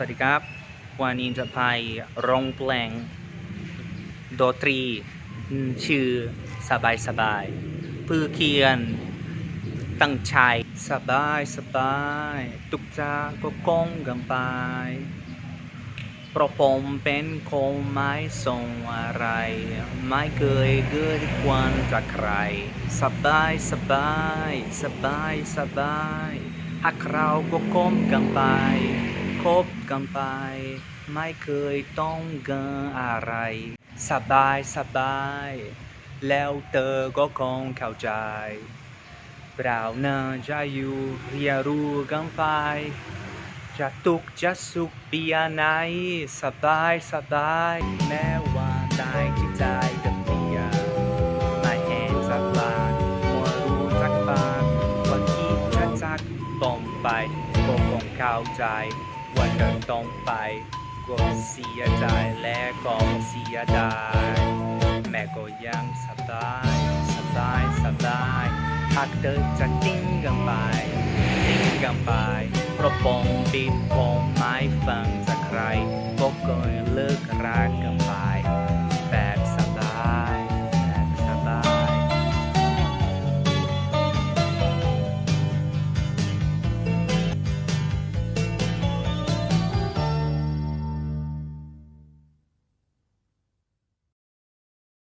สวัสดีครับ วันนี้จะไปร้องเพลงดนตรีชื่อสบายสบายเพื่อเขียน ตั้งใจสบายสบายทุกจาก็คงกันไปเพราะผมเป็นคนไม่ส่งอะไร ไม่เคยเกิดควันจากใคร สบายสบาย สบายสบายหากเราก็คบกันไป คบกันไป ไม่เคยต้องเกินอะไร สบายสบาย แล้วเธอก็คงเข้าใจเราเนินจะอยู่เรียนรู้กันไป จะทุกข์จะสุขเปียไหนสบายสบายแม้ว่าได้ที่ใจจะเปลี่ยนไม่เห็นสักบาทมัวรู้จักบางว่าคิดจะจากต้องไปก็คงเข้าใจ วันเดินตรงไปก็เสียใจและก็เสียดายแม่ก็ยังสบายสบายสบายหากเธอจะทิ้งกันไปทิ้งกันไปเพราะผมปิดผมไม่ฟังจากใครก็เคย